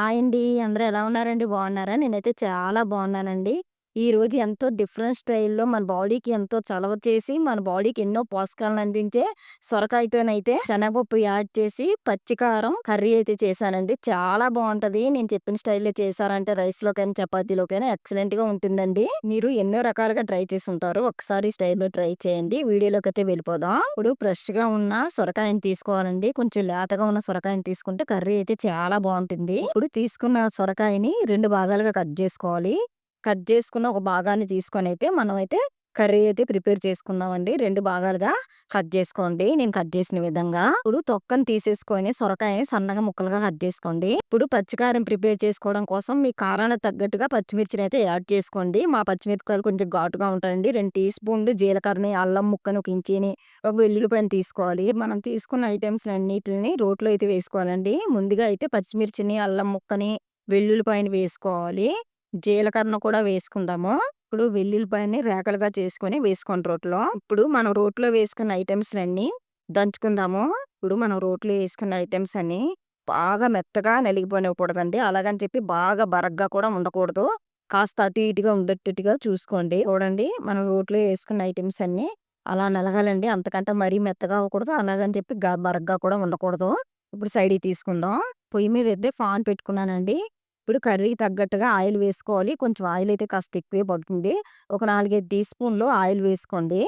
Hi అండి. అందరూ ఎలా ఉన్నారండి? బాగున్నారా? నేనైతే చాలా బాగున్నానండి. ఈరోజు ఎంతో డిఫరెంట్ స్టైల్‌లో మన బాడీకి ఎంతో చలవ చేసి, మన బాడీకి ఎన్నో పోషకాలను అందించే సొరకాయతోనైతే శనగపప్పు యాడ్ చేసి పచ్చికారం కర్రీ అయితే చేశానండి. చాలా బాగుంటది. నేను చెప్పిన స్టైల్‌లో చేశారంటే రైస్‌లోకైనా, చపాతీలోకైనా ఎక్సలెంట్‌గా ఉంటుందండి. మీరు ఎన్నో రకాలుగా ట్రై చేసి ఉంటారు ఒకసారి స్టైల్‌లో ట్రై చేయండి. వీడియోలోకి అయితే వెళ్ళిపోదాం. ఇప్పుడు ఫ్రెష్‌గా ఉన్న సొరకాయని తీసుకోవాలండి. కొంచెం లేతగా ఉన్న సొరకాయని తీసుకుంటే కర్రీ అయితే చాలా బాగుంటుంది. ఇప్పుడు తీసుకున్న సొరకాయని రెండు భాగాలుగా కట్ చేసుకోవాలి. కట్ చేసుకున్న ఒక భాగాన్ని తీసుకొని అయితే మనం అయితే కర్రీ అయితే ప్రిపేర్ చేసుకుందామండి. రెండు భాగాలుగా కట్ చేసుకోండి. నేను కట్ చేసిన విధంగా. ఇప్పుడు తొక్కని తీసేసుకొని సొరకాయని సన్నగా ముక్కలుగా కట్ చేసుకోండి. ఇప్పుడు పచ్చికారం ప్రిపేర్ చేసుకోవడం కోసం మీ కారానికి తగ్గట్టుగా పచ్చిమిర్చిని అయితే యాడ్ చేసుకోండి. మా పచ్చిమిరపకాయలు కొంచెం ఘాటుగా ఉంటాయండి. రెండు టీ స్పూన్లు జీలకర్రని, అల్లం ముక్కను కించిని ఒక వెల్లుల్లిపాయని తీసుకోవాలి. మనం తీసుకున్న ఐటమ్స్ అన్నిటిని రోట్లో అయితే వేసుకోవాలండి. ముందుగా అయితే పచ్చిమిర్చిని, అల్లం ముక్కని, వెల్లుల్లిపాయని వేసుకోవాలి. జీలకర్రను కూడా వేసుకుందాము. ఇప్పుడు వెల్లుల్లిపాయని రేకలుగా చేసుకొని వేసుకోండి రోట్లో. ఇప్పుడు మనం రోట్లో వేసుకున్న ఐటమ్స్లన్నీ దంచుకుందాము. ఇప్పుడు మనం రోట్లో వేసుకున్న ఐటమ్స్ అన్నీ బాగా మెత్తగా నలిగిపోనివ్వకూడదండి. అలాగని చెప్పి బాగా బరగ్గా కూడా ఉండకూడదు. కాస్త అటు ఇటుగా ఉండేటట్టుగా చూసుకోండి. చూడండి మనం రోట్లో వేసుకున్న ఐటమ్స్ అన్నీ అలా నలగాలండి. అంతకంటే మరీ మెత్తగా అవ్వకూడదు. అలాగని చెప్పి బరగ్గా కూడా ఉండకూడదు. ఇప్పుడు సైడ్‌కి తీసుకుందాం. పొయ్యి మీద అయితే ఫాన్ పెట్టుకున్నానండి. ఇప్పుడు కర్రీకి తగ్గట్టుగా ఆయిల్ వేసుకోవాలి. కొంచెం ఆయిల్ అయితే కాస్త ఎక్కువే పడుతుంది. ఒక 4, 5 టీ స్పూన్లు ఆయిల్ వేసుకోండి.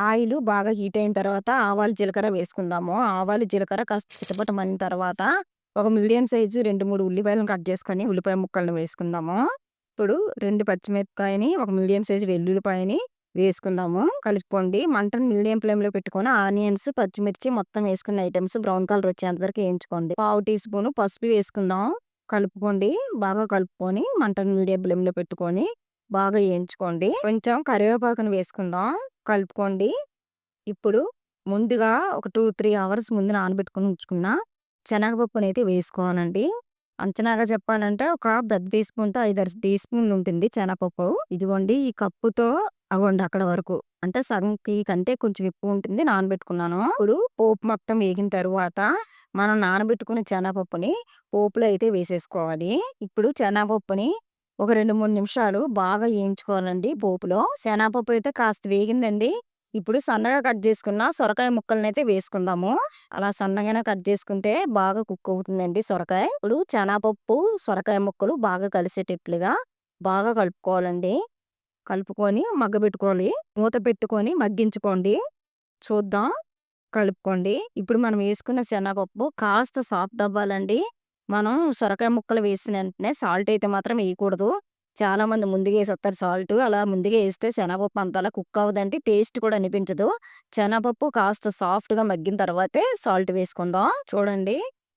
ఆయిల్ బాగా హీట్ అయిన తర్వాత ఆవాలు, జీలకర్ర వేసుకుందాము. ఆవాలు, జీలకర్ర కాస్త చిటపటమైన తర్వాత ఒక మీడియం సైజు 2, 3 ఉల్లిపాయలను కట్ చేసుకొని ఉల్లిపాయ ముక్కలను వేసుకుందాము. ఇప్పుడు రెండు పచ్చిమిరపకాయని, ఒక మీడియం సైజు వెల్లుల్లిపాయని వేసుకుందాము. కలుపుకోండి. మంటను మీడియం ఫ్లేమ్‌లో పెట్టుకొని ఆనియన్స్, పచ్చిమిర్చి మొత్తం వేసుకున్న ఐటమ్స్ బ్రౌన్ కలర్ వచ్చేంత వరకు వేయించుకోండి. పావు టీ స్పూన్ పసుపు వేసుకుందాం. కలుపుకోండి. బాగా కలుపుకొని మంటను మీడియం ఫ్లేమ్‌లో పెట్టుకొని బాగా వేయించుకోండి. కొంచెం కరివేపాకుని వేసుకుందాం. కలుపుకోండి. ఇప్పుడు ముందుగా ఒక 2, 3 అవర్స్ ముందు నానబెట్టుకొని ఉంచుకున్న శనగపప్పునైతే వేసుకోవాలండి. అంచనాగా చెప్పాలంటే ఒక పెద్ద టీ స్పూన్‌తో 5, 6 టీ స్పూన్లు ఉంటుంది శనగపప్పు. ఇదిగోండి ఈ కప్పుతో అగోండి అక్కడ వరకు. అంటే సగం కంటే కొంచెం ఎక్కువ ఉంటుంది నానబెట్టుకున్నాను. ఇప్పుడు పోపు మొత్తం వేగిన తర్వాత మనం నానబెట్టుకున్న శనగపప్పుని పోపులో అయితే వేసేసుకోవాలి. ఇప్పుడు శనగపప్పుని ఒక 2, 3 నిమిషాలు బాగా వేయించుకోవాలండి పోపులో. శనగపప్పు అయితే కాస్త వేగిందండి. ఇప్పుడు సన్నగా కట్ చేసుకున్న సొరకాయ ముక్కలనైతే వేసుకుందాము. అలా సన్నగానే కట్ చేసుకుంటే బాగా కుక్ అవుతుందండి సొరకాయ. ఇప్పుడు శనగపప్పు, సొరకాయ ముక్కలు బాగా కలిసేటట్లుగా బాగా కలుపుకోవాలండి. కలుపుకొని మగ్గబెట్టుకోవాలి. మూత పెట్టుకొని మగ్గించుకోండి. చూద్దాం. కలుపుకోండి. ఇప్పుడు మనం వేసుకున్న శనగపప్పు కాస్త సాఫ్ట్ అవ్వాలండి. మనం సొరకాయ ముక్కలు వేసిన వెంటనే సాల్ట్ అయితే మాత్రం వేయకూడదు. చాలామంది ముందుగా వేసేస్తారు సాల్ట్. అలా ముందుగా వేస్తే శనగపప్పు అంతలా కుక్ అవ్వదండి. టేస్ట్ కూడా అనిపించదు. శనగపప్పు కాస్త సాఫ్ట్‌గా మగ్గిన తర్వాతే సాల్ట్ వేసుకుందాం. చూడండి.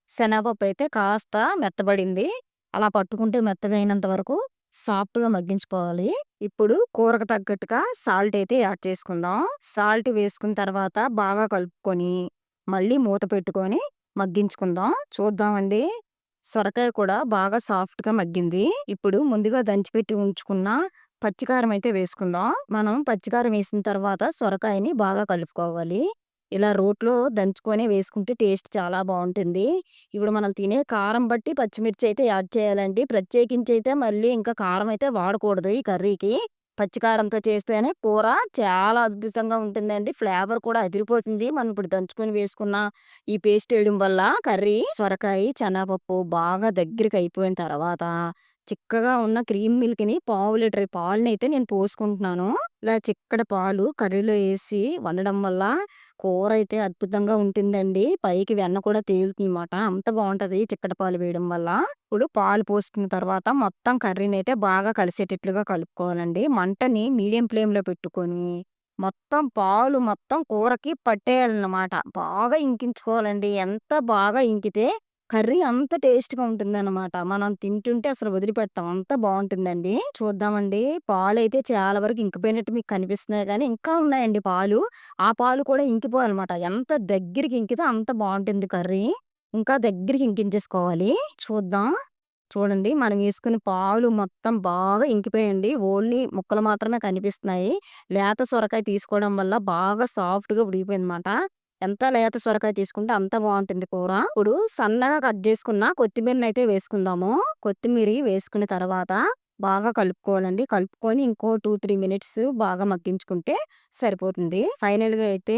శనగపప్పు అయితే కాస్త మెత్తబడింది. అలా పట్టుకుంటే మెత్తగా అయినంత వరకు సాఫ్ట్‌గా మగ్గించుకోవాలి. ఇప్పుడు కూరకు తగ్గట్టుగా సాల్ట్ అయితే యాడ్ చేసుకుందాం. సాల్ట్ వేసుకున్న తర్వాత బాగా కలుపుకొని మళ్ళీ మూత పెట్టుకొని మగ్గించుకుందాం. చూద్దామండి. సొరకాయ కూడా బాగా సాఫ్ట్‌గా మగ్గింది. ఇప్పుడు ముందుగా దంచిపెట్టి ఉంచుకున్న పచ్చికారం అయితే వేసుకుందాం. మనం పచ్చికారం వేసిన తర్వాత సొరకాయని బాగా కలుపుకోవాలి. ఇలా రోట్లో దంచుకొని వేసుకుంటే టేస్ట్ చాలా బాగుంటుంది. ఇప్పుడు మనం తినే కారం బట్టి పచ్చిమిర్చి అయితే యాడ్ చేయాలండి. ప్రత్యేకించి అయితే మళ్ళీ ఇంకా కారం అయితే వాడకూడదు ఈ కర్రీకి. పచ్చికారంతో చేస్తేనే కూర చాలా అద్భుతంగా ఉంటుందండి. ఫ్లేవర్ కూడా అదిరిపోతుంది. మనం ఇప్పుడు దంచుకొని వేసుకున్న ఈ పేస్ట్ వేయడం వల్ల కర్రీ సొరకాయ, శనగపప్పు బాగా దగ్గరికి అయిపోయిన తర్వాత చిక్కగా ఉన్న క్రీమ్ మిల్క్‌ని పావు లీటర్ పాలునైతే నేను పోసుకుంటున్నాను. ఇలా చిక్కటి పాలు కర్రీలో వేసి వండడం వల్ల కూర అయితే అద్భుతంగా ఉంటుందండి. పైకి వెన్న కూడా తేలుతుందన్నమాట. అంత బాగుంటుంది చిక్కటి పాలు వేయడం వల్ల. ఇప్పుడు పాలు పోసుకున్న తర్వాత మొత్తం కర్రీనైతే బాగా కలిసేటట్లుగా కలుపుకోవాలండి. మంటని మీడియం ఫ్లేమ్‌లో పెట్టుకొని మొత్తం పాలు మొత్తం కూరకి పట్టేయాలన్నమాట. బాగా ఇంకించుకోవాలండి. ఎంత బాగా ఇంకితే కర్రీ అంత టేస్ట్‌గా ఉంటుందన్నమాట. మనం తింటుంటే అసలు వదిలిపెట్టం. అంత బాగుంటుందండి. చూద్దామండి. పాలైతే చాలా వరకు ఇంకిపోయినట్టు మీకు కనిపిస్తున్నాయి గానీ ఇంకా ఉన్నాయండి పాలు. ఆ పాలు కూడా ఇంకిపోవాలన్నమాట. ఎంత దగ్గరికి ఇంకితే అంత బాగుంటుంది కర్రీ. ఇంకా దగ్గరికి ఇంకించేసుకోవాలి. చూద్దాం. చూడండి మనం వేసుకున్న పాలు మొత్తం బాగా ఇంకిపోయాయండి. ఓన్లీ ముక్కలు మాత్రమే కనిపిస్తున్నాయి. లేత సొరకాయ తీసుకోవడం వల్ల బాగా సాఫ్ట్‌గా ఉడికిపోయిందన్నమాట. ఎంత లేత సొరకాయ తీసుకుంటే అంత బాగుంటుంది కూర. ఇప్పుడు సన్నగా కట్ చేసుకున్న కొత్తిమీరని అయితే వేసుకుందాము. కొత్తిమీర వేసుకున్న తర్వాత బాగా కలుపుకోవాలండి. కలుపుకొని ఇంకో టూ త్రీ మినిట్స్ బాగా మగ్గించుకుంటే సరిపోతుంది. ఫైనల్గా అయితే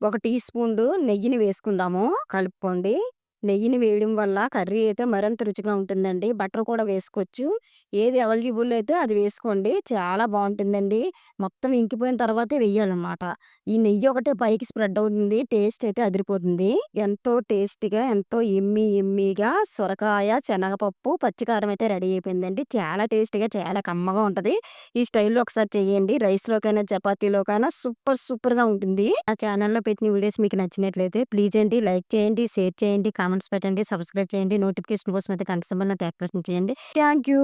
ఒక టీ స్పూన్ నెయ్యిని వేసుకుందాము. కలుపుకోండి. నెయ్యిని వేయడం వల్ల కర్రీ అయితే మరింత రుచిగా ఉంటుందండి. బటర్ కూడా వేసుకోవచ్చు. ఏది అవైలబుల్ అయితే అది వేసుకోండి. చాలా బాగుంటుందండి. మొత్తం ఇంకిపోయిన తర్వాతే వెయ్యాలన్నమాట. ఈ నెయ్యి ఒకటే పైకి స్ప్రెడ్ అవుతుంది. టేస్ట్ అయితే అదిరిపోతుంది. ఎంతో టేస్టీగా ఎంతో ఎమ్మి ఎమ్మిగా సొరకాయ శనగపప్పు పచ్చికారం అయితే రెడీ అయిపోయిందండి. చాలా టేస్టీగా చాలా కమ్మగా ఉంటుంది. ఈ స్టైల్లో ఒకసారి చేయండి. రైస్లోకైనా చపాతీలోకైనా సూపర్ సూపర్గా ఉంటుంది. ఆ ఛానల్లో పెట్టిన వీడియోస్ మీకు నచ్చినట్లయితే ప్లీజ్ అండి లైక్ చేయండి షేర్ చేయండి కామెంట్స్ పెట్టండి సబ్స్క్రైబ్ చేయండి నోటిఫికేషన్ కోసం అయితే కంటి సంబంధం యాక్టివేషన్ చేయండి. Thank you.